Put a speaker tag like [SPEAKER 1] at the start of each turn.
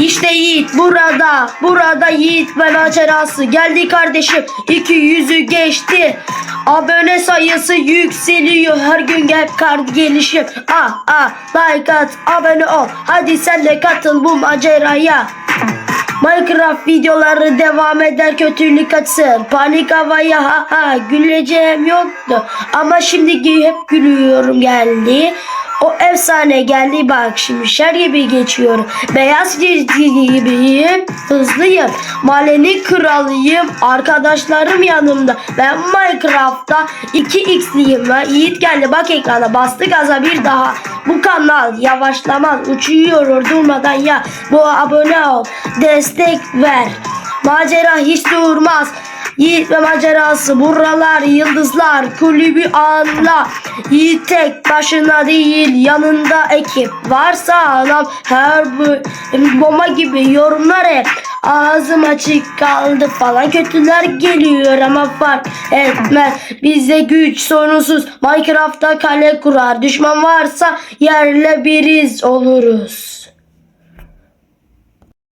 [SPEAKER 1] İşte Yiğit burada, burada Yiğit ve macerası geldi kardeşim. İki yüzü geçti. Abone sayısı yükseliyor. Her gün hep kart gelişim. Ah ah like at, abone ol. Hadi sen de katıl bu maceraya. Minecraft videoları devam eder kötülük açsın. Panik havaya ha ha güleceğim yoktu. Ama şimdi hep gülüyorum geldi. O efsane geldi bak şimdi şer gibi geçiyorum. Beyaz çizgi gibiyim. Hızlıyım. Mahallenin kralıyım. Arkadaşlarım yanımda. Ben Minecraft'ta 2x'liyim ve Yiğit geldi bak ekrana bastı gaza bir daha. Bu kanal yavaşlamaz uçuyor durmadan ya. Bu abone ol. Destek ver. Macera hiç durmaz. Yiğit ve macerası buralar yıldızlar kulübü anla. Yiğit tek başına değil yanında ekip var sağlam. Her bu bomba gibi yorumlar hep ağzım açık kaldı falan. Kötüler geliyor ama fark etmez. Bizde güç sonsuz Minecraft'ta kale kurar. Düşman varsa yerle biriz oluruz